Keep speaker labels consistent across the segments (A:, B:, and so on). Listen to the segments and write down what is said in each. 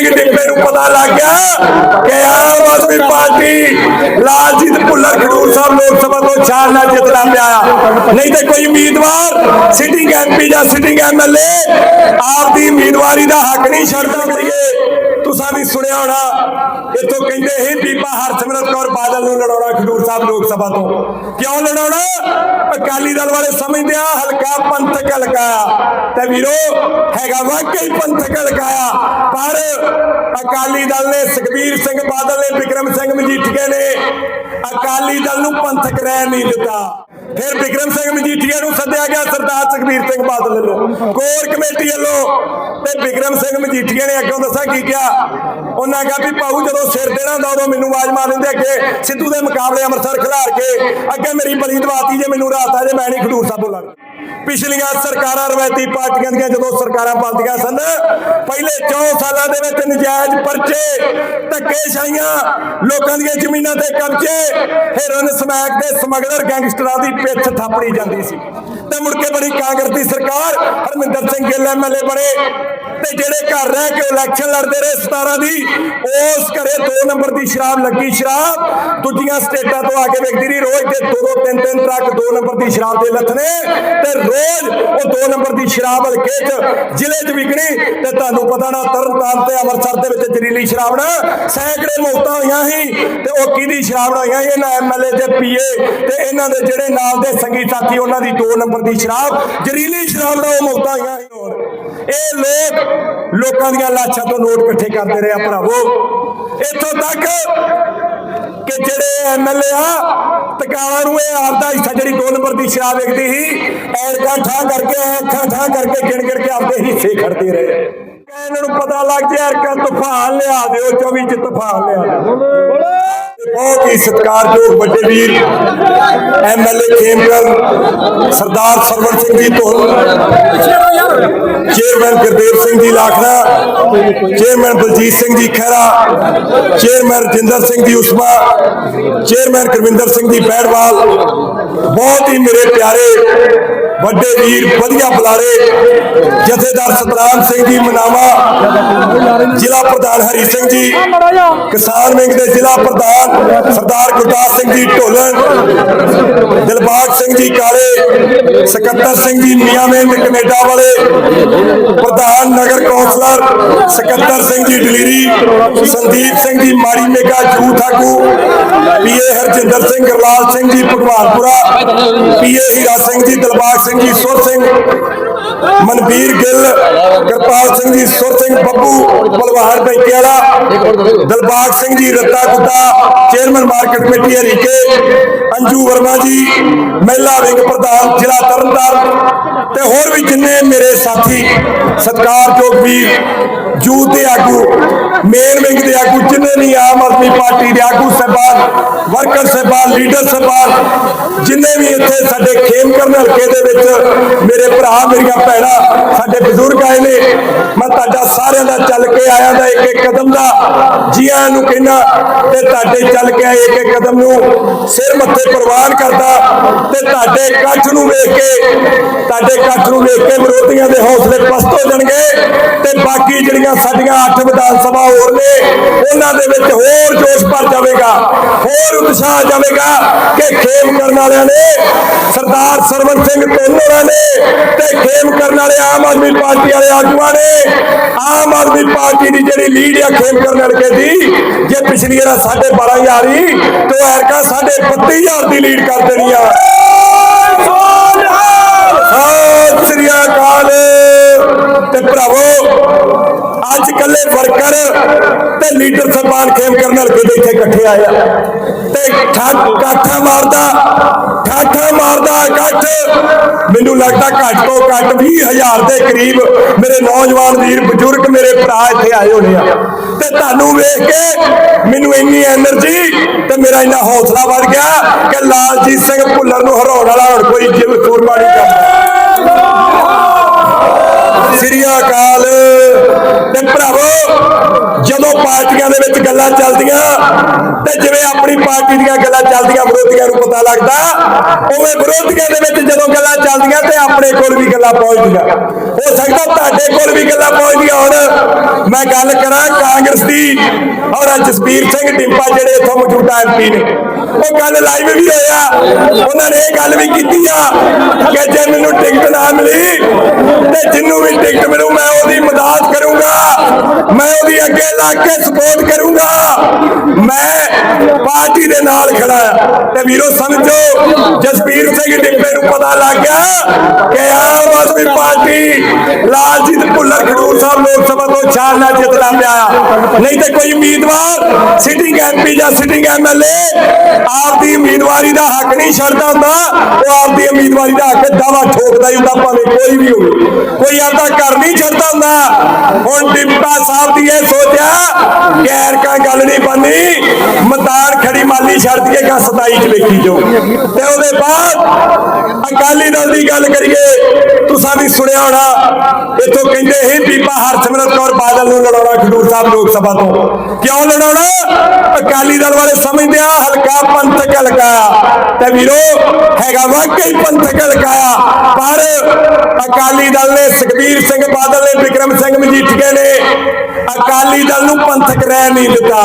A: ਸਿੰਘ ਟਿੱਪੇ ਨੂੰ ਪਤਾ ਲੱਗ ਗਿਆ? ਕਿ ਆਮ ਆਦਮੀ ਪਾਰਟੀ ਲਾਲਜੀਤ ਭੁੱਲਰ ਖਡੂਰ ਸਾਹਿਬ ਲੋਕ ਸਭਾ ਤੋਂ ਛਾਲ ਨਾਲ ਜਿੱਤਣਾ ਪਿਆ ਨਹੀਂ ਤੇ ਕੋਈ ਉਮੀਦਵਾਰ ਸਿਟਿੰਗ ਐਮਪੀ ਜਾਂ ਸਿਟਿੰਗ ਐਮਐਲਏ ਆਪਦੀ ਉਮੀਦਵਾਰੀ ਦਾ ਹੱਕ ਨਹੀਂ ਛੱਡਦਾ ਕਰੀਏ। ਤੁਸੀਂ ਵੀ ਸੁਣਿਆ ਹੋਣਾ, ਇੱਥੋਂ ਕਹਿੰਦੇ ਸੀ, ਬੀਬਾ ਹਰਸਿਮਰਤ ਕੌਰ ਬਾਦਲ ਨੂੰ ਲੜਾਉਣਾ ਖਡੂਰ ਸਾਹਿਬ ਲੋਕ ਸਭਾ ਤੋਂ। ਕਿਉਂ ਲੜਾਉਣਾ? ਅਕਾਲੀ ਦਲ ਵਾਲੇ ਸਮਝਦੇ ਆ, ਹਲਕਾ ਪੰਥਕ ਹਲਕਾ ਤੇ ਵੀਰੋ, ਹੈਗਾ ਵਾਕਈ ਪੰਥਕ ਹਲਕਾ ਪਰ ਅਕਾਲੀ ਦਲ ਨੇ ਸੁਖਬੀਰ ਸਿੰਘ ਬਾਦਲ ਨੇ ਵਿਕਰਮ ਸਿੰਘ ਮਜੀਠੀਆ ਨੇ ਅਕਾਲੀ ਦਲ ਨੂੰ ਪੰਥਕ ਰਹਿ ਨਹੀਂ ਦਿੱਤਾ। ਫਿਰ ਵਿਕਰਮ ਸਿੰਘ ਮਜੀਠੀਆ ਨੂੰ ਸੱਦਿਆ ਗਿਆ ਸਰਦਾਰ ਸੁਖਬੀਰ ਸਿੰਘ ਬਾਦਲ ਵੱਲੋਂ। ਕੋਰ ਕਮੇਟੀ ਵੱਲੋਂ ਤੇ ਵਿਕਰਮ ਸਿੰਘ ਮਜੀਠੀਆ ਨੇ ਅੱਗੋਂ ਦੱਸਾਂ ਕੀ ਕਿਹਾ? ਉਹਨਾਂ ਕਿਹਾ ਵੀ ਭਾਊ ਜਦੋਂ ਸਿਰ ਦੇਣਾ ਹੁੰਦਾ ਉਦੋਂ ਮੈਨੂੰ ਆਵਾਜ਼ ਮਾਰ ਦਿੰਦੇ ਅੱਗੇ। ਸਿੱਧੂ ਦੇ ਮੁਕਾਬਲੇ ਅੰਮ੍ਰਿਤਸਰ ਖਿਲਾਰ ਕੇ ਅੱਗੇ ਮੇਰੀ ਬਲੀ ਦਵਾਤੀ ਜੇ ਮੈਨੂੰ ਰਾਤ ਆ ਜੇ ਮੈਂ ਨਹੀਂ ਖਡੂਰ ਸਾਹਿਬ ਬੋਲਾਂਗਾ। ਪਿਛਲੀਆਂ ਸਰਕਾਰਾਂ ਰਵਾਇਤੀ ਪਾਰਟੀਆਂ ਦੀਆਂ ਜਦੋਂ ਸਰਕਾਰਾਂ ਬਣਦੀਆਂ ਸਨ, ਪਹਿਲੇ 4 ਸਾਲਾਂ ਦੇ ਵਿੱਚ ਨਜਾਇਜ਼ ਪਰਚੇ, ਧੱਕੇਸ਼ਾਹੀਆਂ, ਲੋਕਾਂ ਦੀਆਂ ਜ਼ਮੀਨਾਂ ਤੇ ਕਬਜ਼ੇ ਹਿਰਨ ਸਮੈਕ ਦੇ ਸਮਗਲਰ ਗੈਂਗਸਟਰਾਂ ਦੀ ਪਿੱਛ ਥਾਪੜੀ ਜਾਂਦੀ ਸੀ। ਤੇ ਮੁੜ ਕੇ ਬੜੀ ਕਾਂਗਰਸ ਸਰਕਾਰ, ਹਰਮਿੰਦਰ ਸਿੰਘ ਗਿੱਲ ਐਮਐਲਏ ਬਣੇ। ਤੇ ਜਿਹੜੇ ਘਰ ਰਹਿ ਕੇ ਇਲੈਕਸ਼ਨ ਲੜਦੇ ਰਹੇ 17 ਦੀ, ਉਸ ਘਰੇ 2 ਨੰਬਰ ਦੀ ਸ਼ਰਾਬ ਲੱਗੀ ਸ਼ਰਾਬ, ਦੂਜੀਆਂ ਸਟੇਟਾਂ ਤੋਂ ਆ ਕੇ ਵੇਖਦੀ ਰਹੀ, ਰੋਜ਼ ਦੇ ਦੋ ਦੋ, ਤਿੰਨ ਤਿੰਨ ਟਰੱਕ 2 ਨੰਬਰ ਦੀ ਸ਼ਰਾਬ ਦੇ ਲੱਥਣੇ ਤੇ ਰੋਜ਼ ਉਹ 2 ਨੰਬਰ ਦੀ ਸ਼ਰਾਬ ਹਲਕੇ 'ਚ ਜ਼ਿਲ੍ਹੇ 'ਚ ਵਿਕਣੀ ਤੇ ਤੁਹਾਨੂੰ ਪਤਾ ਨਾ ਤਰਨਤਾਰਨ ਤੇ ਅੰਮ੍ਰਿਤਸਰ ਦੇ ਵਿੱਚ ਜ਼ਹਿਰੀਲੀ ਸ਼ਰਾਬ ਨਾ ਸੈਂਕੜੇ ਮੌਤਾਂ ਹੋਈਆਂ ਸੀ ਤੇ ਉਹ ਕਿਹਦੀ ਸ਼ਰਾਬ ਨਾਲ ਹੋਈਆਂ ਸੀ? ਇਹਨਾਂ ਐਮਐਲਏ ਤੇ ਪੀਏ ਤੇ ਇਹਨਾਂ ਦੇ ਜਿਹੜੇ ਨਾਲ ਦੇ ਸੰਗੀ ਸਾਥੀ, ਉਹਨਾਂ ਦੀ 2 ਨੰਬਰ ਦੀ ਸ਼ਰਾਬ ਜ਼ਹਿਰੀਲੀ ਸ਼ਰਾਬ ਨਾਲ ਉਹ ਮੌਤਾਂ ਹੋਈਆਂ ਸੀ ਹੋਰ। ਇਹ ਲੋਕ ਲੋਕਾਂ ਦੀਆਂ ਲਾਸ਼ਾਂ ਤੋਂ ਨੋਟ ਇਕੱਠੇ ਕਰਦੇ ਰਹੇ ਆ ਭਰਾਵੋ। ਇੱਥੋਂ ਤੱਕ ਕਿ ਜਿਹੜੇ ਐਮਐਲਏ ਆ, ਤਕਾਲਾ ਨੂੰ ਇਹ ਆਪਦਾ ਹਿੱਸਾ ਜਿਹੜੀ 2 ਨੰਬਰ ਦੀ ਸ਼ਰਾਬ ਵੇਖਦੀ ਸੀ, ਐਨਕਾਂ ਠਾਂ ਕਰਕੇ ਅੱਖਾਂ ਠਾ ਕਰਕੇ ਗਿਣ ਗਿਣ ਕੇ ਆਪਦੇ ਹਿੱਸੇ ਖੜਦੇ ਰਹੇ। ਇਹਨਾਂ ਨੂੰ ਪਤਾ ਲੱਗ ਗਿਆ ਐਰਕਾ ਤੂਫਾਨ ਲਿਆ ਦਿਓ 24 ਚ ਤੂਫਾਨ ਲਿਆ ਦਿਓ। ਬਹੁਤ ਹੀ ਸਤਿਕਾਰਯੋਗ ਵੱਡੇ ਵੀਰ ਐਮਐਲਏ ਖੇਮਕਰ ਸਰਦਾਰ Sarwan Singh ji ਧੁੰਨ chairman Gurdev Singh ji ਲਾਖਣਾ chairman Baljit Singh ji Khaira, chairman Rajinder Singh ji Usma, chairman Gurvinder Singh ji ਬੈੜਵਾਲ, ਬਹੁਤ ਹੀ ਮੇਰੇ ਪਿਆਰੇ ਵੱਡੇ ਵੀਰ, ਵਧੀਆ ਬੁਲਾਰੇ, ਜਥੇਦਾਰ ਸਤਨਾਮ ਸਿੰਘ ਜੀ ਮਨਾਵਾ, ਜ਼ਿਲ੍ਹਾ ਪ੍ਰਧਾਨ ਹਰੀ ਸਿੰਘ ਜੀ, ਕਿਸਾਨ ਵਿੰਗ ਦੇ ਜ਼ਿਲ੍ਹਾ ਪ੍ਰਧਾਨ ਸਰਦਾਰ ਗੁਰਦਾਸ ਸਿੰਘ ਜੀ ਢੋਲਣ, ਦਿਲਬਾਗ ਸਿੰਘ ਜੀ ਕਾਲੇ, ਸਕੱਤਰ ਸਿੰਘ ਜੀ ਮੀਆਂਮੇਨ ਕੈਨੇਡਾ ਵਾਲੇ, ਪ੍ਰਧਾਨ ਨਗਰ ਕੌਂਸਲਰ ਸਕੱਤਰ ਸਿੰਘ ਜੀ ਡਲੀਰੀ, ਸੰਦੀਪ ਸਿੰਘ ਜੀ ਮਾੜੀ ਮੇਗਾ ਜੂਥ ਆਗੂ ਪੀਏ ਹਰਜਿੰਦਰ ਸਿੰਘ, ਗਰਲਾਲ ਸਿੰਘ ਜੀ ਭਗਵਾਨਪੁਰਾ ਪੀਏ ਹੀਰਾ ਸਿੰਘ ਜੀ ਦਿਲਬਾਗ ਸਿੰਘ ਜੀ, ਸੁਰ ਸਿੰਘ ਮਨਵੀਰ ਗਿੱਲ ਕਿਰਪਾਲ ਸਿੰਘ ਜੀ, ਸੁਰ ਸਿੰਘ ਬੱਬੂ ਬਲਵਾਨ ਬੈਂਕੇ ਵਾਲਾ Dilbagh Singh ji, Ratta Gudda chairman market committee Harike, Anju Verma ji, ਮਹਿਲਾ ਵਿੰਗ ਪ੍ਰਧਾਨ ਜ਼ਿਲ੍ਹਾ ਤਰਨਤਾਰਨ ਤੇ ਹੋਰ ਵੀ ਜਿੰਨੇ ਮੇਰੇ ਸਾਥੀ, ਸਤਿਕਾਰਯੋਗ ਵੀਰ, ਜੂਥ ਦੇ ਆਗੂ, ਮੇਨ ਵਿੰਗ ਦੇ ਆਗੂ, ਜਿੰਨੇ ਵੀ ਆਮ ਆਦਮੀ ਪਾਰਟੀ ਦੇ ਆਗੂ ਸਹਿਬਾਨ, ਵਰਕਰ ਸਹਿਬਾਨ, ਲੀਡਰ ਸਹਿਬਾਨ, ਜਿੰਨੇ ਵੀ ਇੱਥੇ ਸਾਡੇ ਖੇਮ ਕਰਨ ਹਲਕੇ ਮੇਰੇ ਭਰਾ ਮੇਰੀਆਂ ਭੈਣਾਂ ਸਾਡੇ ਬਜ਼ੁਰਗਾਂ ਆਏ ਨੇ ਮੈਂ ਤੁਹਾਡਾ ਸਾਰਿਆਂ ਦਾ ਚੱਲ ਕੇ ਆਇਆ ਦਾ ਇੱਕ ਇੱਕ ਕਦਮ ਦਾ। ਜੀਆਂ ਆਇਆਂ ਨੂੰ ਕਹਿਣਾ ਤੇ ਤੁਹਾਡੇ ਚੱਲ ਕੇ ਇੱਕ ਇੱਕ ਕਦਮ ਨੂੰ ਸਿਰ ਮੱਥੇ ਪ੍ਰਵਾਨ ਕਰਦਾ ਤੇ ਤੁਹਾਡੇ ਕੱਛ ਨੂੰ ਵੇਖ ਕੇ, ਤੁਹਾਡੇ ਕੱਛ ਨੂੰ ਵੇਖ ਕੇ ਵਿਰੋਧੀਆਂ ਦੇ ਹੌਸਲੇ ਪਸਤ ਹੋ ਜਾਣਗੇ ਤੇ ਬਾਕੀ ਜਿਹੜੀਆਂ ਸਾਡੀਆਂ ਅੱਠ ਵਿਧਾਨ ਸਭਾ ਹੋਰ ਨੇ, ਉਹਨਾਂ ਦੇ ਵਿੱਚ ਹੋਰ ਜੋਸ਼ ਭਰ ਜਾਵੇਗਾ, ਹੋਰ ਉਤਸ਼ਾਹ ਆ ਜਾਵੇਗਾ ਕਿ ਖੇਮ ਕਰਨ ਵਾਲਿਆਂ ਨੇ, ਸਰਦਾਰ ਸਰਵਨ ਸਿੰਘ ਤੋਨੋਰਾ ਨੇ ਤੇ ਖੇਮ ਕਰਨ ਵਾਲੇ ਆਮ ਆਦਮੀ ਪਾਰਟੀ ਵਾਲੇ ਆਗੂਆਂ ਨੇ, ਆਮ ਆਦਮੀ ਪਾਰਟੀ ਦੀ ਜਿਹੜੀ ਲੀਡ ਆ ਖੇਮ ਕਰਨ ਵਾਲੇ ਦੀ, ਜੇ ਪਿਛਲੀ ਵਾਰ ਸਾਡੇ 12000 ਹੀ, ਤੇ ਐਰਕਾ 32000 ਦੀ ਲੀਡ ਕਰ ਦੇਣੀ ਆ। ਸਤਿ ਸ੍ਰੀ ਅਕਾਲ। ਤੇ ਭਰਾਵੋ, ਅੱਜ ਕੱਲੇ ਵਰਕਰ ਤੇ ਲੀਡਰ ਸਨਮਾਨ ਖੇਮ ਕਰਨ ਹਲਕੇ ਦੇ ਇੱਥੇ ਇਕੱਠੇ ਆਇਆ ਤੇ ਠਾ- ਮਾਰਦਾ, ਠਾਠਾ ਘੱਟ ਮੈਨੂੰ ਲੱਗਦਾ ਘੱਟ ਤੋਂ ਘੱਟ 20000 ਦੇ ਕਰੀਬ ਮੇਰੇ ਨੌਜਵਾਨ ਵੀਰ, ਬਜ਼ੁਰਗ ਮੇਰੇ ਭਰਾ ਇੱਥੇ ਆਏ ਹੋਣੇ ਆ। ਤੇ ਤੁਹਾਨੂੰ ਵੇਖ ਕੇ ਮੈਨੂੰ ਇੰਨੀ એનર્ਜੀ ਤੇ ਮੇਰਾ ਇੰਨਾ ਹੌਸਲਾ ਵੱਧ ਗਿਆ ਕਿ ਲਾਲਜੀਤ ਸਿੰਘ ਭੁੱਲਰ ਨੂੰ ਹਰਾਉਣ ਵਾਲਾ ਹੁਣ ਕੋਈ ਜਿਵੇਂ ਸੂਰਮਾ ਨਹੀਂ ਕਰਦਾ। ਸ੍ਰੀ ਅਕਾਲ। ਤੇ ਭਰਾਵੋ ਜਦੋਂ ਪਾਰਟੀਆਂ ਦੇ ਵਿੱਚ ਗੱਲਾਂ ਚੱਲਦੀਆਂ ਤੇ ਜਿਵੇਂ ਆਪਣੀ ਪਾਰਟੀ ਦੀਆਂ ਗੱਲਾਂ ਚੱਲਦੀਆਂ, ਵਿਰੋਧੀਆਂ ਨੂੰ ਪਤਾ ਲੱਗਦਾ, ਉਵੇਂ ਵਿਰੋਧੀਆਂ ਦੇ ਵਿੱਚ ਜਦੋਂ ਗੱਲਾਂ ਚੱਲਦੀਆਂ ਤੇ ਆਪਣੇ ਕੋਲ ਵੀ ਗੱਲਾਂ ਪਹੁੰਚਦੀਆਂ। ਹੋ ਸਕਦਾ ਤੁਹਾਡੇ ਕੋਲ ਵੀ ਗੱਲਾਂ ਪਹੁੰਚਦੀਆਂ ਹੁਣ। ਮੈਂ ਗੱਲ ਕਰਾਂ ਕਾਂਗਰਸ ਦੀ ਔਰ ਜਸਬੀਰ ਸਿੰਘ ਡਿੰਪਾ ਜਿਹੜੇ ਇੱਥੋਂ ਮੌਜੂਦਾ ਐਮਪੀ ਨੇ। ਉਹ ਕੱਲ ਲਾਈਵ ਵੀ ਹੋਇਆ। ਉਹਨਾਂ ਨੇ ਇਹ ਗੱਲ ਵੀ ਕੀਤੀ ਆ ਕਿ ਜੇ ਮੈਨੂੰ ਟਿਕਟ ਨਾ ਮਿਲੀ ਤੇ ਜਿੰਨੂੰ ਵੀ ਟਿਕਟ ਮਿਲੂ ਮੈਂ ਉਹਦੀ ਮਦਦ ਕਰੂੰਗਾ। ਮੈਂ ਉਹਦੀ ਅੱਗੇ ਲੱਗ ਕੇ ਸਪੋਰਟ ਕਰੂੰਗਾ। ਮੈਂ ਪਾਰਟੀ ਦੇ ਨਾਲ ਖੜਾ ਤੇ ਵੀਰੋ ਸਮਝੋ ਜਸਬੀਰ ਸਿੰਘ ਡਿੰਪੇ ਨੂੰ ਪਤਾ ਲੱਗ ਗਿਆ ਕਿ ਆਮ ਆਦਮੀ ਪਾਰਟੀ ਲਾਲਜੀਤ ਭੁੱਲਰ ਖਡੂਰ ਸਾਹਿਬ ਲੋਕ ਸਭਾ ਤੋਂ ਛਾਲ ਜਿੱਤਣਾ ਪਿਆ ਨਹੀਂ ਤੇ ਕੋਈ ਉਮੀਦਵਾਰ ਸਿਟਿੰਗ ਐਮਪੀ ਜਾਂ ਸਿਟਿੰਗ ਐਮਐਲਏ ਆਪਦੀ ਉਮੀਦਵਾਰੀ ਦਾ ਹੱਕ ਨਹੀਂ ਛੱਡਦਾ ਹੁੰਦਾ, ਉਹ ਆਪਦੀ ਉਮੀਦਵਾਰੀ ਦਾ ਹੱਕ ਦਾਵਾ ਠੋਕਦਾ ਹੀ ਹੁੰਦਾ, ਭਾਵੇਂ ਕੋਈ ਵੀ ਹੋਵੇ। ਕੋਈ ਆਪਦਾ ਘਰ ਨਹੀਂ ਛੱਡਦਾ ਹੁੰਦਾ। ਹੁਣ ਡਿੰਪਾ ਸਾਹਿਬ ਦੀ ਇਹ ਸੋਚਿਆ ਗੈਰ ਕਾ ਗੱਲ ਨਹੀਂ ਬੰਨੀ ਮੈਦਾਨ ਖੜੀ ਮਾਲੀ ਛੱਡ ਕੇ ਕਾ 27 ਚ ਵੇਖੀ ਜੋ ਤੇ ਉਹਦੇ ਬਾਅਦ ਅਕਾਲੀ ਦਲ ਦੀ ਗੱਲ ਕਰੀਏ, ਤੁਸੀਂ ਵੀ ਸੁਣਿਆ ਹੋਣਾ, ਇੱਥੋਂ ਕਹਿੰਦੇ ਹੀ ਬੀਬਾ ਹਰਸਿਮਰਤ ਕੌਰ ਬਾਦਲ ਨੂੰ ਲੜਾਉਣਾ ਖਡੂਰ ਸਾਹਿਬ ਲੋਕ ਸਭਾ ਤੋਂ। ਕਿਉਂ ਲੜਾਉਣਾ? ਅਕਾਲੀ ਦਲ ਵਾਲੇ ਸਮਝਦੇ ਆ, ਹਲਕਾ ਪੰਥਕ ਹਲਕਾ ਤੇ ਵੀਰੋ, ਹੈਗਾ ਵਾਕਈ ਪੰਥਕ ਹਲਕਾ ਪਰ ਅਕਾਲੀ ਦਲ ਨੇ ਸੁਖਬੀਰ ਸਿੰਘ ਬਾਦਲ ਨੇ ਵਿਕਰਮ ਸਿੰਘ ਮਜੀਠੀਆ ਨੇ ਅਕਾਲੀ ਦਲ ਨੂੰ ਪੰਥਕ ਰਹਿ ਨਹੀਂ ਦਿੱਤਾ।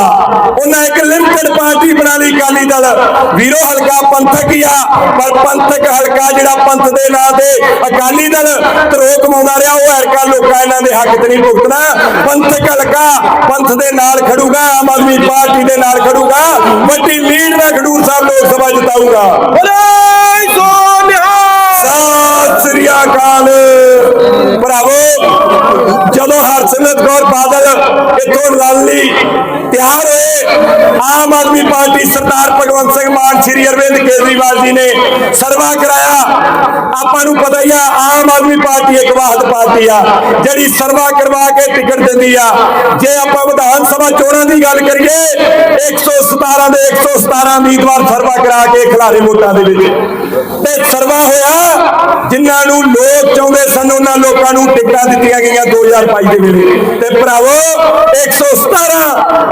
A: ਉਹਨਾਂ ਇੱਕ ਲਿਮਟਿਡ ਪਾਰਟੀ ਬਣਾ ਲਈ ਅਕਾਲੀ ਦਲ। ਵੀਰੋ, ਹਲਕਾ ਪੰਥਕ ਹੀ ਆ, ਪਰ ਪੰਥਕ ਹਲਕਾ ਜਿਹੜਾ ਪੰਥ ਦੇ ਨਾਂ ਤੇ ਅਕਾਲੀ ਦਲ ਤਰੋ ਕਮਾਉਂਦਾ ਰਿਹਾ ਉਹ ਹਲਕਾ ਲੋਕਾਂ ਇਹਨਾਂ ਦੇ ਹੱਕ ਤੇ ਨਹੀਂ ਭੁਗਤਣਾ। ਪੰਥਕ ਹਲਕਾ ਪੰਥ ਦੇ ਨਾਲ ਖੜੂਗਾ ਆਮ ਆਦਮੀ ਪਾਰਟੀ ਦੇ ਨਾਲ ਖੜੂਗਾ ਵੱਡੀ ਲੀਡ ਨਾਲ ਖਡੂਰ ਸਾਹਿਬ ਲੋਕ ਸਭਾ ਜਿਤਾਊਗਾ। ਬੋਲੇ ਸੋ ਨਿਹਾਲ। ਸਤਿ ਸ੍ਰੀ ਅਕਾਲ। ਭਰਾਵੋ ਜਦੋਂ ਹਰਸਿਮਰਤ ਕੌਰ ਬਾਦਲ ਇੱਥੋਂ ਲੜਨ ਲਈ ਤਿਆਰ ਹੋਏ ਆਮ ਆਦਮੀ ਪਾਰਟੀ ਸਰਦਾਰ ਸ਼੍ਰੀ ਅਰਵਿੰਦ ਕੇਜਰੀਵਾਲ ਜੀ ਨੇ ਸਰਵਾ ਕਰਾਇਆ। ਆਪਾਂ ਨੂੰ ਪਤਾ ਹੀ ਆ, ਆਮ ਆਦਮੀ ਪਾਰਟੀ ਇੱਕ ਵਾਹਦ ਪਾਰਟੀ ਆ, ਜਿਹੜੀ ਸਰਵਾ ਕਰਵਾ ਕੇ ਟਿਕਟ ਦਿੰਦੀ ਆ। ਜੇ ਆਪਾਂ ਵਿਧਾਨ ਸਭਾ ਚੋਣਾਂ ਦੀ ਗੱਲ ਕਰੀਏ 117 ਦੇ 117 ਉਮੀਦਵਾਰ ਸਰਵਾ ਕਰਾ ਕੇ ਖਿਲਾਰੇ ਵੋਟਾਂ ਦੇ ਵਿੱਚ। ਤੇ ਸਰਵਾ ਹੋਇਆ, ਜਿਨ੍ਹਾਂ ਨੂੰ ਲੋਕ ਚਾਹੁੰਦੇ ਸਨ, ਉਹਨਾਂ ਲੋਕਾਂ ਨੂੰ ਟਿਕਟਾਂ ਦਿੱਤੀਆਂ ਗਈਆਂ 2022 ਦੇ ਵੇਲੇ। ਤੇ ਭਰਾਵੋ 117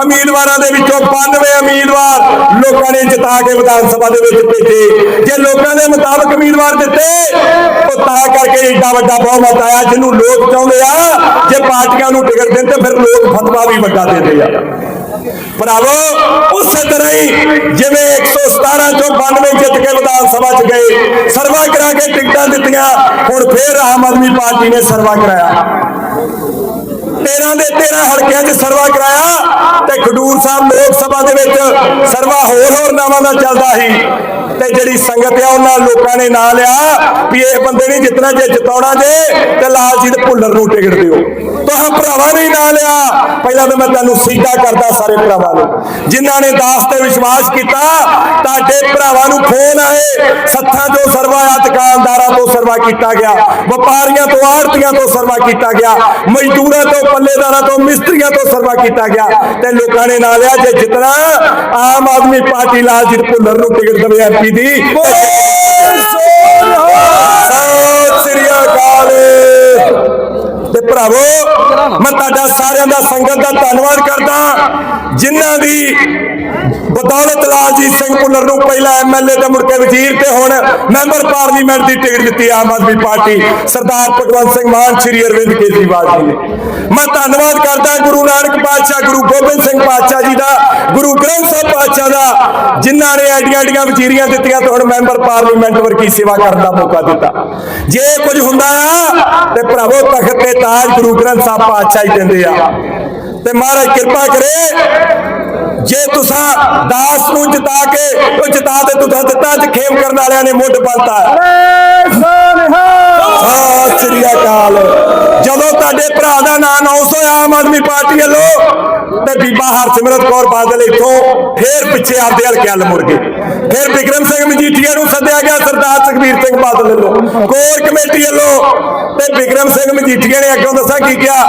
A: ਉਮੀਦਵਾਰਾਂ ਦੇ ਵਿੱਚੋਂ 92 ਉਮੀਦਵਾਰ ਲੋਕਾਂ ਨੇ ਜਿਤਾ ਕੇ ਵਿਧਾਨ ਸਭਾ ਦੇ ਵਿੱਚ ਭੇਜੇ। ਜੇ ਲੋਕਾਂ ਦੇ ਮੁਤਾਬਕ ਉਮੀਦਵਾਰ ਦਿੱਤੇ ਤਾਂ ਕਰਕੇ ਏਡਾ ਵੱਡਾ ਬਹੁਮਤ ਆਇਆ ਜਿਹਨੂੰ ਲੋਕ ਚਾਹੁੰਦੇ ਆ, ਜੇ ਪਾਰਟੀਆਂ ਨੂੰ ਟਿਕਟ ਦੇਣ ਤੇ ਫਿਰ ਲੋਕ ਫਤਵਾ ਵੀ ਵੱਡਾ ਦਿੰਦੇ ਆ। ਭਰਾਵੋ, ਉਸੇ ਤਰ੍ਹਾਂ ਹੀ ਜਿਵੇਂ 117 ਚੋਂ 92 ਜਿੱਤ ਕੇ ਵਿਧਾਨ ਸਭਾ ਚ ਗਏ, ਸਰਵਾ ਕਰਾ ਕੇ ਟਿਕਟਾਂ ਦਿੱਤੀਆਂ, ਹੁਣ ਫੇਰ ਆਮ ਆਦਮੀ ਪਾਰਟੀ ਨੇ ਸਰਵਾ ਕਰਾਇਆ। 13 ਦੇ 13 ਹਲਕਿਆਂ 'ਚ ਸਰਵਾ ਕਰਾਇਆ ਤੇ ਖਡੂਰ ਸਾਹਿਬ ਲੋਕ ਸਭਾ ਦੇ ਵਿੱਚ ਸਰਵਾ ਦਾ ਚੱਲਦਾ ਸੀ। ਤੇ ਜਿਹੜੀ ਸੰਗਤ ਆ, ਉਹਨਾਂ ਲੋਕਾਂ ਨੇ ਨਾਂ ਲਿਆ ਵੀ ਇਹ ਬੰਦੇ ਨਹੀਂ ਜਿੱਤਣਾ ਜੇ ਜਿਤਾਉਣਾ ਜੇ, ਤੇ ਲਾਲਜੀਤ ਭੁੱਲਰ ਨੂੰ ਟਿਕਟ ਦਿਓ। ਤੁਹਾਂ ਭਰਾਵਾਂ ਨੇ ਹੀ ਨਾਂ ਲਿਆ। ਪਹਿਲਾਂ ਤਾਂ ਮੈਂ ਤੁਹਾਨੂੰ ਸਿੱਧਾ ਕਰਦਾ ਸਾਰੇ ਭਰਾਵਾਂ ਨੂੰ। ਜਿਨ੍ਹਾਂ ਨੇ ਦਾਸ ਤੇ ਵਿਸ਼ਵਾਸ ਕੀਤਾ, ਤੁਹਾਡੇ ਭਰਾਵਾਂ ਨੂੰ ਫੋਨ ਆਏ। ਸੱਥਾਂ ਤੋਂ ਸਰਵਾ ਆ ਦੁਕਾਨਦਾਰਾਂ ਤੋਂ ਸਰਵਾ ਕੀਤਾ ਗਿਆ। ਵਪਾਰੀਆਂ ਤੋਂ, ਆੜਤੀਆਂ ਤੋਂ ਸਰਵਾ ਕੀਤਾ ਗਿਆ। ਮਜ਼ਦੂਰਾਂ ਤੋਂ, ਪੱਲੇਦਾਰਾਂ ਤੋਂ, ਮਿਸਤਰੀਆਂ ਤੋਂ ਸਰਵਾ ਕੀਤਾ ਗਿਆ। ਤੇ ਲੋਕਾਂ ਨੇ ਨਾਂ ਲਿਆ, ਜੇ ਜਿਤਨਾ ਆਮ ਆਦਮੀ ਪਾਰਟੀ ਲਾਲਜੀਤ ਭੁੱਲਰ ਨੂੰ ਟਿਕਟ ਦੇਵੇ ਐਮਪੀ ਦੀ। ਸ੍ਰੀ ਅਕਾਲ। ਤੇ ਭਰਾਵੋ, ਮੈਂ ਤੁਹਾਡਾ ਸਾਰਿਆਂ ਦਾ ਸੰਗਤ ਦਾ ਧੰਨਵਾਦ ਕਰਦਾ। ਜਿਨ੍ਹਾਂ ਦੀ ਬਦੌਲਤ ਲਾਲਜੀਤ ਸਿੰਘ ਭੁੱਲਰ ਨੂੰ ਪਹਿਲਾ ਐਮਐਲਏ ਤੇ ਮੁੜ ਕੇ ਵਜ਼ੀਰ ਤੇ ਹੁਣ ਮੈਂਬਰ ਪਾਰਲੀਮੈਂਟ ਦੀ ਟਿਕਟ ਦਿੱਤੀ ਆਮ ਆਦਮੀ ਪਾਰਟੀ, ਸਰਦਾਰ ਭਗਵੰਤ ਸਿੰਘ ਮਾਨ, ਸ਼੍ਰੀ ਅਰਵਿੰਦ ਕੇਜਰੀਵਾਲ ਜੀ ਨੇ। ਮੈਂ ਧੰਨਵਾਦ ਕਰਦਾ ਗੁਰੂ ਨਾਨਕ ਪਾਤਸ਼ਾਹ, ਗੁਰੂ ਗੋਬਿੰਦ ਸਿੰਘ ਪਾਤਸ਼ਾਹ ਜੀ ਦਾ ਗੁਰੂ ਗ੍ਰੰਥ ਸਾਹਿਬ ਪਾਤਸ਼ਾਹ ਦਾ ਨੇ ਐਡੀਆਂ ਐਡੀਆਂ ਵਜ਼ੀਰੀਆਂ ਦਿੱਤੀਆਂ ਤੇ ਹੁਣ ਮੈਂਬਰ ਪਾਰਲੀਮੈਂਟ ਵਰਗੀ ਸੇਵਾ ਕਰਨ ਦਾ ਮੌਕਾ ਦਿੱਤਾ। ਜੇ ਕੁਝ ਹੁੰਦਾ ਆ, ਤੇ ਭਰਾਵੋ ਤਖਤ ਤੇ ਤਾਜ ਗੁਰੂ ਗ੍ਰੰਥ ਸਾਹਿਬ ਪਾਤਸ਼ਾਹ ਹੀ ਦਿੰਦੇ ਆ। ਤੇ ਮਹਾਰਾਜ ਕਿਰਪਾ ਕਰੇ ਜੇ ਤੁਸੀਂ ਦਾਸ ਨੂੰ ਜਿਤਾ ਕੇ ਉਹ ਜਿਤਾ ਤੇ ਤੁਸੀਂ ਦਿੱਤਾ ਚ ਖੇਮ ਕਰਨ ਵਾਲਿਆਂ ਨੇ ਮੁੱਢ ਬੰਨਤਾ। ਸਤਿ ਸ੍ਰੀ ਅਕਾਲ। ਜਦੋਂ ਤੁਹਾਡੇ ਭਰਾ ਦਾ ਨਾਂ ਅਨਾਉਂਸ ਹੋਇਆ ਆਮ ਆਦਮੀ ਪਾਰਟੀ ਵੱਲੋਂ, ਤੇ ਬੀਬਾ ਹਰਸਿਮਰਤ ਕੌਰ ਬਾਦਲ ਇੱਥੋਂ ਫੇਰ ਪਿੱਛੇ ਆਪਦੇ ਹਲਕੇ ਵੱਲ ਮੁੜ ਗਏ। ਫਿਰ ਵਿਕਰਮ ਸਿੰਘ ਮਜੀਠੀਆ ਨੂੰ ਸੱਦਿਆ ਗਿਆ ਸਰਦਾਰ ਸੁਖਬੀਰ ਸਿੰਘ ਬਾਦਲ ਵੱਲੋਂ। ਕੋਰ ਕਮੇਟੀ ਵੱਲੋਂ ਤੇ ਵਿਕਰਮ ਸਿੰਘ ਮਜੀਠੀਆ ਨੇ ਅੱਗੋਂ ਦੱਸਾਂ ਕੀ ਕਿਹਾ।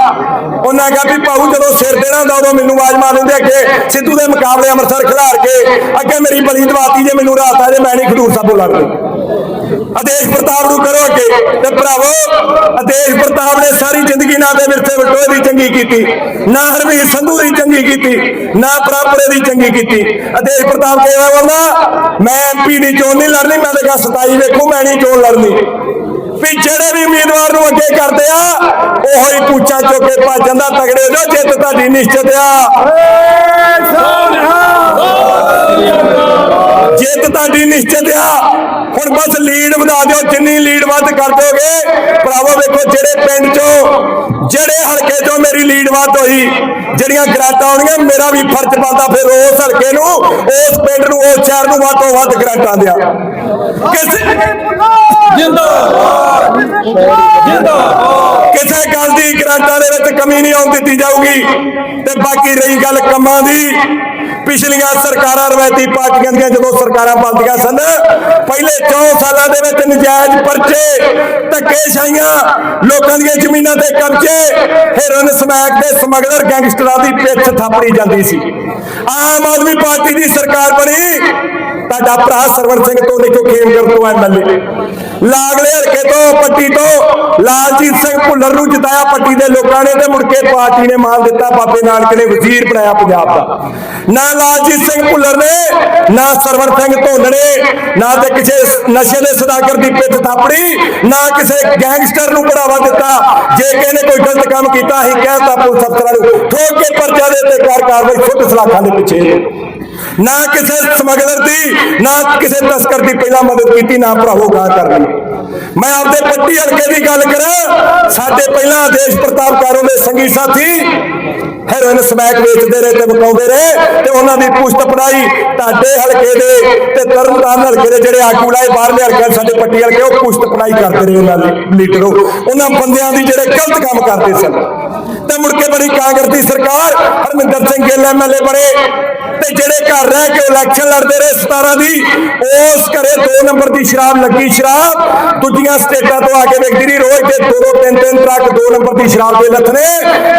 A: ਉਹਨਾਂ ਕਿਹਾ ਵੀ ਭਾਊ ਜਦੋਂ ਸਿਰ ਦੇਣਾ ਹੁੰਦਾ ਉਦੋਂ ਮੈਨੂੰ ਆਵਾਜ਼ ਮਾਰ ਦਿੰਦੇ ਅੱਗੇ ਸਿੱਧੂ ਦੇ ਮੁਕਾਬਲੇ ਅੰਮ੍ਰਿਤਸਰ ਖਿਲਾਰ ਕੇ ਅੱਗੇ ਮੇਰੀ ਬਲੀ ਦਵਾਤੀ ਜੇ ਮੈਨੂੰ ਰਾਤ ਆ ਜੇ ਮੈਂ ਨਹੀਂ ਖਡੂਰ ਸਾਹਿਬੋਂ ਲੜਦਾ ਆਦੇਸ਼ ਪ੍ਰਤਾਪ ਨੂੰ ਕਰੋ ਅੱਗੇ ਤੇ ਭਰਾਵੋ, ਆਦੇਸ਼ ਪ੍ਰਤਾਪ ਨੇ ਸਾਰੀ ਜ਼ਿੰਦਗੀ ਨਾ ਦੇ ਵਿਰਸੇ ਵਟੋਏ ਦੀ ਚੰਗੀ ਕੀਤੀ, ਨਾ ਹਰਵੀਰ ਸੰਧੂ ਦੀ ਚੰਗੀ ਕੀਤੀ, ਨਾ ਪਰਾਪਰੇ ਦੀ ਚੰਗੀ ਕੀਤੀ। ਆਦੇਸ਼ ਪ੍ਰਤਾਪ ਕਹਿੰਦਾ ਬੋਲਦਾ? ਮੈਂ ਐਮਪੀ ਦੀ ਚੋਣ ਨਹੀਂ ਲੜਨੀ, ਮੈਂ ਤਾਂ ਕਿਹਾ 27 ਵੇਖੋ, ਮੈਂ ਨਹੀਂ ਚੋਣ ਲੜਨੀ। ਵੀ ਜਿਹੜੇ ਵੀ ਉਮੀਦਵਾਰ ਨੂੰ ਅੱਗੇ ਕਰਦੇ ਆ, ਉਹੋ ਹੀ ਪੂਛਾਂ ਚੁੱਕ ਕੇ ਭੱਜ ਜਾਂਦਾ, ਤਗੜੇ ਹੋ ਜਿੱਤ ਤੁਹਾਡੀ ਨਿਸ਼ਚਿਤ ਆ। ਜਿੱਤ ਤੁਹਾਡੀ ਨਿਸ਼ਚਿਤ ਆ। ਹੁਣ ਬਸ ਲੀਡ ਵਧਾ ਦਿਓ, ਜਿੰਨੀ ਲੀਡ ਵੱਧ ਕਰ ਦੋਗੇ। ਭਰਾਵੋ, ਵੇਖੋ ਜਿਹੜੇ ਪਿੰਡ ਚੋਂ, ਜਿਹੜੇ ਹਲਕੇ ਚੋਂ ਮੇਰੀ ਲੀਡ ਵੱਧ ਹੋਈ, ਜਿਹੜੀਆਂ ਗ੍ਰਾਂਟਾਂ ਆਉਣੀਆਂ, ਮੇਰਾ ਵੀ ਫਰਜ਼ ਬਣਦਾ ਫਿਰ ਉਸ ਹਲਕੇ ਨੂੰ, ਉਸ ਪਿੰਡ ਨੂੰ, ਉਸ ਸ਼ਹਿਰ ਨੂੰ ਵੱਧ ਤੋਂ ਵੱਧ ਗ੍ਰਾਂਟਾਂ ਦਿਆ। ਕਿਸੇ ਕਿਸੇ ਗੱਲ ਦੀ ਗ੍ਰਾਂਟਾਂ ਦੇ ਵਿੱਚ ਕਮੀ ਨਹੀਂ ਆਉਣ ਦਿੱਤੀ ਜਾਊਗੀ। ਤੇ ਬਾਕੀ ਰਹੀ ਗੱਲ ਕੰਮਾਂ ਦੀ। ਪਿਛਲੀਆਂ ਸਰਕਾਰਾਂ ਰਵਾਇਤੀ ਪਾਰਟੀਆਂ ਦੀਆਂ ਜਦੋਂ ਸਰਕਾਰਾਂ ਬਣਦੀਆਂ ਸਨ, ਪਹਿਲੇ 4 ਸਾਲਾਂ ਦੇ ਵਿੱਚ ਨਜਾਇਜ਼ ਪਰਚੇ ਧੱਕੇਸ਼ਾਹੀਆਂ ਲੋਕਾਂ ਦੀਆਂ ਜ਼ਮੀਨਾਂ ਤੇ ਕਬਜ਼ੇ ਹੈਰੋਇਨ ਸਮੈਕ ਦੇ ਸਮਗਲਰ ਗੈਂਗਸਟਰਾਂ ਦੀ ਪਿੱਛ ਥਾਪੜੀ ਜਾਂਦੀ ਸੀ। ਆਮ ਆਦਮੀ ਪਾਰਟੀ ਦੀ ਸਰਕਾਰ ਬਣੀ ਤੁਹਾਡਾ ਭਰਾ ਸਰਵਰ ਸਿੰਘ ਤੋਂ ਦੇਖੋ ਖੇਮਗਰ ਤੋਂ ਐਮਐਲਏ ਲਾਗਲੇ ਹਲਕੇ ਤੋਂ, ਪੱਟੀ ਤੋਂ, ਲਾਲਜੀਤ ਸਿੰਘ ਭੁੱਲਰ ਨੂੰ ਜਿਤਾਇਆ ਪੱਟੀ ਦੇ ਲੋਕਾਂ ਨੇ ਤੇ ਮੁੜ ਕੇ ਪਾਰਟੀ ਨੇ ਮਾਨ ਦਿੱਤਾ। ਬਾਬੇ ਨਾਨਕ ਨੇ ਵਜ਼ੀਰ ਬਣਾਇਆ ਪੰਜਾਬ ਦਾ। ਨਾ ਲਾਲਜੀਤ ਸਿੰਘ ਭੁੱਲਰ ਨੇ, ਨਾ ਸਰਵਰ ਸਿੰਘ ਧੋਂਦੜੇ ਨਾ ਤੇ ਕਿਸੇ ਨਸ਼ੇ ਦੇ ਸਦਾਗਰ ਦੀ ਪਿੱਠ ਥਾਪੜੀ, ਨਾ ਕਿਸੇ ਗੈਂਗਸਟਰ ਨੂੰ ਬੜਾਵਾ ਦਿੱਤਾ। ਜੇ ਕਿਸੇ ਨੇ ਕੋਈ ਗਲਤ ਕੰਮ ਕੀਤਾ, ਅਸੀਂ ਕਹਿਤਾ ਪੁਲਿਸ ਅਫਸਰਾਂ ਨੂੰ, ਠੋਕ ਕੇ ਪਰਚਾ ਦੇ ਤੇ ਕਾਰ ਕਾਰਵਾਈ, ਫੁੱਟ ਸਲਾਖਾਂ ਦੇ ਪਿੱਛੇ। ਨਾ ਕਿਸੇ ਸਮਗਲਰ ਦੀ, ਨਾ ਕਿਸੇ ਤਸਕਰ ਦੀ ਪਹਿਲਾਂ ਮਦਦ ਕੀਤੀ, ਨਾ ਭਰਾਵੋ ਗਾਂ ਕਰਨੀ ਮੈਂ ਆਪਦੇ ਪੱਟੀ ਹਲਕੇ ਦੀ ਗੱਲ ਕਰਾਂ, ਸਾਡੇ ਪਹਿਲਾਂ ਆਦੇਸ਼ ਪ੍ਰਤਾਪ ਕਾਰੋਂ ਦੇ ਸੰਗੀ ਸਾਥੀ ਹੈਰੋਇਨ ਸਮੈਕ ਵੇਚਦੇ ਰਹੇ ਤੇ ਵਿਕਾਉਂਦੇ ਰਹੇ ਤੇ ਉਹਨਾਂ ਦੀ ਪੁਸ਼ਤ ਪੜਾਈ ਤੁਹਾਡੇ ਹਲਕੇ ਦੇ ਤੇ ਤਰਨਤਾਰਨ ਹਲਕੇ ਦੇ ਜਿਹੜੇ ਆਗੂ ਲਾਏ ਬਾਹਰਲੇ ਹਲਕੇ ਸਾਡੇ ਪੱਟੀ ਹਲਕੇ, ਉਹ ਪੁਸ਼ਤ ਪੜਾਈ ਕਰਦੇ ਰਹੇ ਉਹਨਾਂ ਦੇ, ਲੀਡਰੋ। ਉਹਨਾਂ ਬੰਦਿਆਂ ਦੀ ਜਿਹੜੇ ਗਲਤ ਕੰਮ ਕਰਦੇ ਸਨ। ਤੇ ਮੁੜ ਕੇ ਬੜੀ ਕਾਂਗਰਸ ਦੀ ਸਰਕਾਰ, ਹਰਮਿੰਦਰ ਸਿੰਘ ਗਿੱਲ ਐਮਐਲਏ ਬਣੇ। ਤੇ ਜਿਹੜੇ ਘਰ ਰਹਿ ਕੇ ਇਲੈਕਸ਼ਨ ਲੜਦੇ ਰਹੇ 17 ਦੀ, ਉਸ ਘਰੇ 2 ਨੰਬਰ ਦੀ ਸ਼ਰਾਬ ਲੱਗੀ ਸ਼ਰਾਬ, ਦੂਜੀਆਂ ਸਟੇਟਾਂ ਤੋਂ ਆ ਕੇ ਵੇਖਦੀ ਰਹੀ, ਰੋਜ਼ ਦੇ ਦੋ ਦੋ, ਤਿੰਨ ਤਿੰਨ ਟਰੱਕ 2 ਨੰਬਰ ਦੀ ਸ਼ਰਾਬ ਦੇ ਲੱਥਣੇ,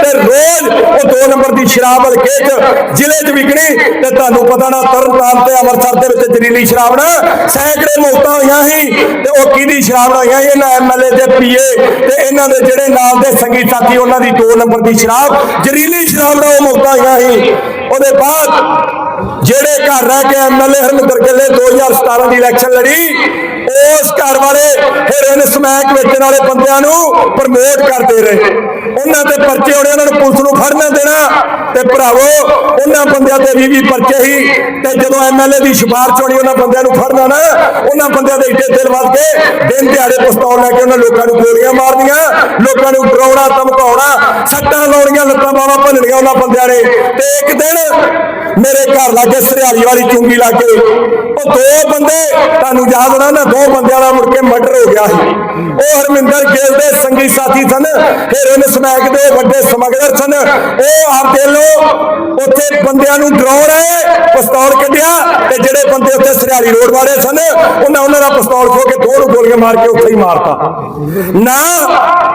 A: ਤੇ ਰੋਜ਼ ਉਹ 2 ਨੰਬਰ ਦੀ ਸ਼ਰਾਬ ਹਲਕੇ 'ਚ ਜ਼ਿਲ੍ਹੇ 'ਚ ਵਿਕਣੀ, ਤੇ ਤੁਹਾਨੂੰ ਪਤਾ ਨਾ ਤਰਨਤਾਰਨ ਤੇ ਅੰਮ੍ਰਿਤਸਰ ਦੇ ਵਿੱਚ ਜ਼ਹਿਰੀਲੀ ਸ਼ਰਾਬ ਨਾ ਸੈਂਕੜੇ ਮੌਤਾਂ ਹੋਈਆਂ ਸੀ, ਤੇ ਉਹ ਕਿਹਦੀ ਸ਼ਰਾਬ ਨਾਲ ਹੋਈਆਂ ਸੀ? ਇਹਨਾਂ ਐਮਐਲਏ ਦੇ ਪੀਏ ਤੇ ਇਹਨਾਂ ਦੇ ਜਿਹੜੇ ਨਾਲ ਦੇ ਸੰਗੀ ਸਾਥੀ, ਉਹਨਾਂ ਦੀ 2 ਨੰਬਰ ਦੀ ਸ਼ਰਾਬ ਜ਼ਹਿਰੀਲੀ ਸ਼ਰਾਬ ਨਾਲ ਉਹ ਮੌਤਾਂ ਹੋਈਆਂ ਸੀ ਉਹਦੇ ਬਾਅਦ ਜਿਹੜੇ ਘਰ ਰਹਿ ਕੇ ਐਮਐਲਏ ਹਰਮਿੰਦਰ ਗਿੱਲ ਨੇ 2017 ਦੀ ਇਲੈਕਸ਼ਨ ਲੜੀ ਉਸ ਘਰ ਵਾਲੇ ਹੈਰੋਇਨ ਸਮੈਕ ਵੇਚਣ ਵਾਲੇ ਬੰਦਿਆਂ ਨੂੰ ਪ੍ਰਮੋਟ ਕਰਦੇ ਰਹੇ। ਉਹਨਾਂ ਤੇ ਪਰਚੇ ਹੋਣੇ ਉਹਨਾਂ ਨੂੰ ਪੁਲਿਸ ਨੂੰ ਫੜਨਾ ਦੇਣਾ। ਤੇ ਭਰਾਵੋ, ਉਹਨਾਂ ਬੰਦਿਆਂ ਤੇ ਵੀ ਵੀ ਪਰਚੇ ਹੀ। ਤੇ ਜਦੋਂ ਐਮਐਲਏ ਦੀ ਸਿਫਾਰਿਸ਼ ਹੋਣੀ, ਉਹਨਾਂ ਬੰਦਿਆਂ ਨੂੰ ਫੜਨਾ ਨਾ, ਉਹਨਾਂ ਬੰਦਿਆਂ ਦੇ ਇੱਡੇ ਦਿਲ ਵੱਧ ਕੇ ਦਿਨ ਦਿਹਾੜੇ ਪਿਸਤੌਲ ਲੈ ਕੇ ਉਹਨਾਂ ਲੋਕਾਂ ਨੂੰ ਗੋਲੀਆਂ ਮਾਰਨੀਆਂ, ਲੋਕਾਂ ਨੂੰ ਡਰਾਉਣਾ, ਧਮਕਾਉਣਾ, ਸੱਟਾਂ ਲਾਉਣੀਆਂ, ਲੱਤਾਂ ਬਾਹਾਂ ਭੰਨਣੀਆਂ ਉਹਨਾਂ ਬੰਦਿਆਂ ਨੇ। ਤੇ ਇੱਕ ਦਿਨ ਮੇਰੇ ਘਰ ਲਾਗੇ ਸਰਿਆਲੀ ਵਾਲੀ ਚੁੰਗੀ ਲਾਗੇ ਉਹ ਦੋ ਬੰਦੇ, ਤੁਹਾਨੂੰ ਯਾਦ ਹੋਣਾ ਨਾ ਦੋ ਬੰਦਿਆਂ ਦਾ ਮੁੜ ਕੇ ਮਰਡਰ ਹੋ ਗਿਆ ਸੀ। ਉਹ ਹਰਮਿੰਦਰ ਗਿੱਲ ਦੇ ਸੰਗੀ ਸਾਥੀ ਸਨ ਹੈਰੋਇਨ ਸਮੈਕ ਦੇ ਵੱਡੇ ਸਮਗਲਰ ਸਨ। ਉਹ ਆਪਦੇ ਲੋ ਉੱਥੇ ਬੰਦਿਆਂ ਨੂੰ ਡਰਾਉਣ ਆਏ, ਪਿਸਤੌਲ ਕੱਢਿਆ ਤੇ ਜਿਹੜੇ ਬੰਦੇ ਉੱਥੇ ਸਰਿਆਲੀ ਰੋਡ ਵਾਲੇ ਸਨ, ਉਹਨਾਂ ਉਹਨਾਂ ਦਾ ਪਿਸਤੌਲ ਖੋ ਕੇ ਦੋ ਨੂੰ ਗੋਲੀਆਂ ਮਾਰ ਕੇ ਉੱਥੇ ਹੀ ਮਾਰਤਾ। ਨਾ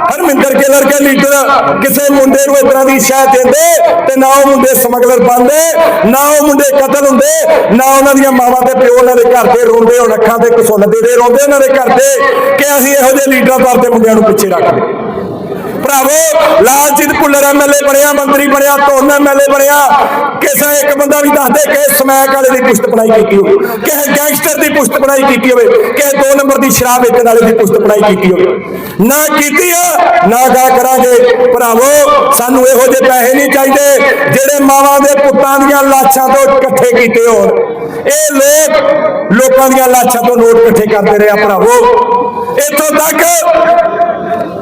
A: ਹਰਮਿੰਦਰ ਵਰਗੇ ਲੀਡਰ ਕਿਸੇ ਮੁੰਡੇ ਨੂੰ ਇਸ ਦੀ ਸ਼ਹਿ ਦਿੰਦੇ ਤੇ ਨਾ ਉਹ ਮੁੰਡੇ ਸਮਗਲਰ ਬਣਦੇ, ਨਾ ਉਹ ਮੁੰਡੇ ਕਤਲ ਹੁੰਦੇ, ਨਾ ਉਹਨਾਂ ਦੀਆਂ ਮਾਵਾਂ ਤੇ ਪਿਓ ਉਹਨਾਂ ਦੇ ਘਰ ਤੇ ਰੋਂਦੇ ਹੁਣ ਅੱਖਾਂ ਤੇ ਕਸੁੰਨਦੇ ਦੇ ਰੋਂਦੇ ਉਹਨਾਂ ਦੇ ਘਰ ਤੇ ਕਿ ਅਸੀਂ ਇਹੋ ਜਿਹੇ ਲੀਡਰਾਂ ਦਰ ਦੇ ਮੁੰਡਿਆਂ ਨੂੰ ਪਿੱਛੇ ਰੱਖਦੇ ਭਰਾਵੋ, ਲਾਲਜੀਤ ਭੁੱਲਰ ਐਮਐਲਏ ਬਣਿਆ, ਮੰਤਰੀ ਬਣਿਆ ਧੋਨ ਐਮਐਲਏ ਬਣਿਆ ਕਿਸੇ ਇੱਕ ਬੰਦਾ ਵੀ ਦੱਸ ਦੇ ਕਿ ਸਮੈਕ ਵਾਲੇ ਦੀ ਪੁਸ਼ਤ ਬਣਾਈ ਕੀਤੀ ਹੋਵੇ, ਕਿਸੇ ਗੈਂਗਸਟਰ ਦੀ ਪੁਸ਼ਤ ਬਣਾਈ ਕੀਤੀ ਹੋਵੇ, ਕਿਸੇ ਦੋ ਨੰਬਰ ਦੀ ਸ਼ਰਾਬ ਵੇਚਣ ਵਾਲੇ ਦੀ ਪੁਸ਼ਤ ਬਣਾਈ ਕੀਤੀ ਹੋਵੇ। ਨਾ ਕੀਤੀ ਆ, ਨਾ ਗਾ ਕਰਾਂਗੇ। ਭਰਾਵੋ, ਸਾਨੂੰ ਇਹੋ ਜਿਹੇ ਪੈਸੇ ਨਹੀਂ ਚਾਹੀਦੇ ਜਿਹੜੇ ਮਾਵਾਂ ਦੇ ਪੁੱਤਾਂ ਦੀਆਂ ਲਾਸ਼ਾਂ ਤੋਂ ਇਕੱਠੇ ਕੀਤੇ ਹੋਣ। ਇਹ ਲੋਕ ਲੋਕਾਂ ਦੀਆਂ ਲਾਸ਼ਾਂ ਤੋਂ ਨੋਟ ਇਕੱਠੇ ਕਰਦੇ ਰਹੇ ਆ, ਭਰਾਵੋ। ਇੱਥੋਂ ਤੱਕ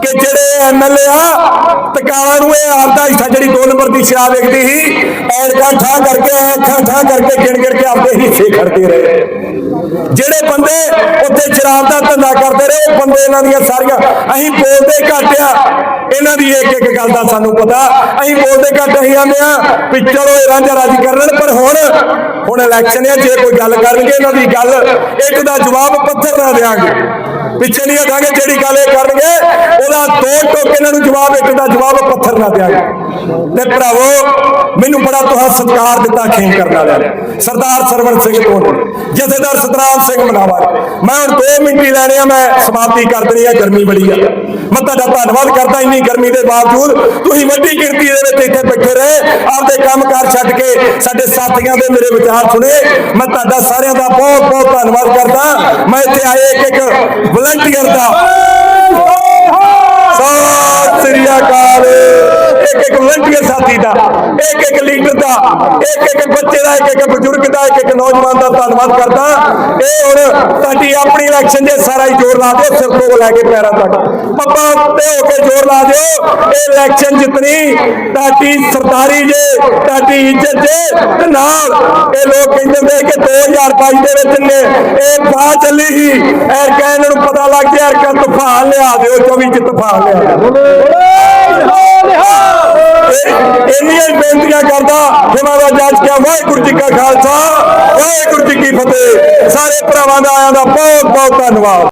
A: ਕਿ ਜਿਹੜੇ ਐਮਐਲਏ ਆ, ਤਕਾਲਾ ਨੂੰ ਇਹ ਆਪਦਾ ਹਿੱਸਾ ਜਿਹੜੀ 2 ਨੰਬਰ ਦੀ ਸ਼ਰਾਬ ਵੇਚਦੀ ਸੀ, ਐਨਕਾਂ ਠਾਂ ਕਰਕੇ ਅੱਖਾਂ ਠਾਂ ਕਰਕੇ ਗਿਣ ਗਿਣ ਕੇ ਆਪਦੇ ਹਿੱਸੇ ਖੜਦੇ ਰਹੇ। ਜਿਹੜੇ ਬੰਦੇ ਉੱਥੇ ਸ਼ਰਾਬ ਦਾ ਧੰਦਾ ਕਰਦੇ ਰਹੇ, ਉਹ ਬੰਦੇ ਇਹਨਾਂ ਦੀਆਂ ਸਾਰੀਆਂ, ਅਸੀਂ ਬੋਲਦੇ ਘੱਟ ਆ। ਇਹਨਾਂ ਦੀ ਇੱਕ ਇੱਕ ਗੱਲ ਦਾ ਸਾਨੂੰ ਪਤਾ, ਅਸੀਂ ਬੋਲਦੇ ਘੱਟ, ਅਸੀਂ ਆਂਦੇ ਆ ਵੀ ਚਲੋ ਇਹ ਰਾਂਝਾ ਰਾਜੀ ਕਰਨ ਪਰ ਹੁਣ ਹੁਣ ਇਲੈਕਸ਼ਨ ਹੈ ਜੇ ਕੋਈ ਗੱਲ ਕਰਨਗੇ ਇਹਨਾਂ ਦੀ ਗੱਲ, ਇੱਕ ਦਾ ਜਵਾਬ ਪੱਥਰ ਨਾਲ ਦੇਾਂਗੇ ਪਿੱਛੇ ਨਹੀਂ ਹਟਾਂਗੇ, ਜਿਹੜੀ ਗੱਲ ਇਹ ਕਰਨਗੇ, ਉਹਦਾ ਦੋ ਟੋਕ ਇਹਨਾਂ ਨੂੰ ਜਵਾਬ, ਇੱਕ ਦਾ ਜਵਾਬ ਪੱਥਰ ਨਾ ਦਿਆਂਗੇ। ਤੇ ਭਰਾਵੋ, ਮੈਨੂੰ ਬੜਾ ਤੁਹਾਂ ਸਤਿਕਾਰ ਦਿੱਤਾ ਖੇਮ ਕਰਨ ਵਾਲਿਆਂ ਨੇ। ਸਰਦਾਰ ਸਰਵਣ ਸਿੰਘ ਤੋਂ ਜਥੇਦਾਰ ਸਤਨਾਮ ਸਿੰਘ ਮਨਾਵਾ। ਮੈਂ ਹੁਣ 2 ਮਿੰਟ ਹੀ ਲੈਣੇ ਆ, ਮੈਂ ਸਮਾਪਤੀ ਕਰ ਦੇਣੀ ਆ, ਗਰਮੀ ਬੜੀ ਆ। ਮੈਂ ਤੁਹਾਡਾ ਧੰਨਵਾਦ ਕਰਦਾ, ਇੰਨੀ ਗਰਮੀ ਦੇ ਬਾਵਜੂਦ ਤੁਸੀਂ ਵੱਡੀ ਗਿਣਤੀ ਦੇ ਵਿੱਚ ਇੱਥੇ ਬੈਠੇ ਰਹੇ, ਆਪਦੇ ਕੰਮਕਾਰ ਛੱਡ ਕੇ ਸਾਡੇ ਸਾਥੀਆਂ ਦੇ ਮੇਰੇ ਵਿਚਾਰ ਸੁਣੇ। ਮੈਂ ਤੁਹਾਡਾ ਸਾਰਿਆਂ ਦਾ ਬਹੁਤ ਬਹੁਤ ਧੰਨਵਾਦ ਕਰਦਾ। ਮੈਂ ਇੱਥੇ ਆਏ ਇੱਕ ਇੱਕ ਵਲੰਟੀਅਰ ਦਾ। ਸਤਿ ਸ੍ਰੀ ਅਕਾਲ। ਇੱਕ ਇੱਕ ਵਲੰਟੀਅਰ ਸਾਥੀ ਦਾ, ਇੱਕ ਇੱਕ ਲੀਡਰ ਦਾ, ਇੱਕ ਇੱਕ ਬੱਚੇ ਦਾ, ਇੱਕ ਇੱਕ ਬਜ਼ੁਰਗ ਦਾ, ਇੱਕ ਇੱਕ ਨੌਜਵਾਨ ਦਾ ਧੰਨਵਾਦ ਕਰਦਾ। ਇਹ ਹੁਣ ਤੁਹਾਡੀ ਆਪਣੀ ਇਲੈਕਸ਼ਨ ਜੇ ਸਾਰਾ ਹੀ ਜ਼ੋਰ ਲਾ ਦਿਓ, ਸਿਰ ਤੋਂ ਲੈ ਕੇ ਪੈਰਾਂ ਤੱਕ। ਪੱਪਾ ਉੱਤੇ ਹੋ ਕੇ ਜ਼ੋਰ ਲਾ ਦਿਓ, ਇਹ ਇਲੈਕਸ਼ਨ ਜਿੱਤਣੀ ਤੁਹਾਡੀ ਸਰਦਾਰੀ ਜੇ, ਤੁਹਾਡੀ ਇੱਜ਼ਤ ਜੇ, ਤੇ ਨਾਲ ਇਹ ਲੋਕ ਕਹਿੰਦੇ ਹੁੰਦੇ ਕਿ 2022 ਦੇ ਵਿੱਚ ਨੇ, ਇਹ ਪਾ ਚੱਲੀ ਸੀ ਐਰ ਕਾ ਇਹਨਾਂ ਨੂੰ ਪਤਾ ਲੱਗ ਗਿਆ ਐਰ ਕਾ ਤੂਫਾਨ ਲਿਆ ਦਿਓ 24 ਚ ਤੂਫਾਨ ਇੰਨੀਆਂ ਹੀ ਬੇਨਤੀਆਂ ਕਰਦਾ ਜਿਨ੍ਹਾਂ ਦਾ ਜੱਜ ਕਿਹਾ ਵਾਹਿਗੁਰੂ ਜੀ ਕਾ ਖਾਲਸਾ, ਵਾਹਿਗੁਰੂ ਜੀ ਕੀ ਫਤਿਹ। ਸਾਰੇ ਭਰਾਵਾਂ ਦਾ ਆਇਆਂ ਦਾ ਬਹੁਤ ਬਹੁਤ ਧੰਨਵਾਦ।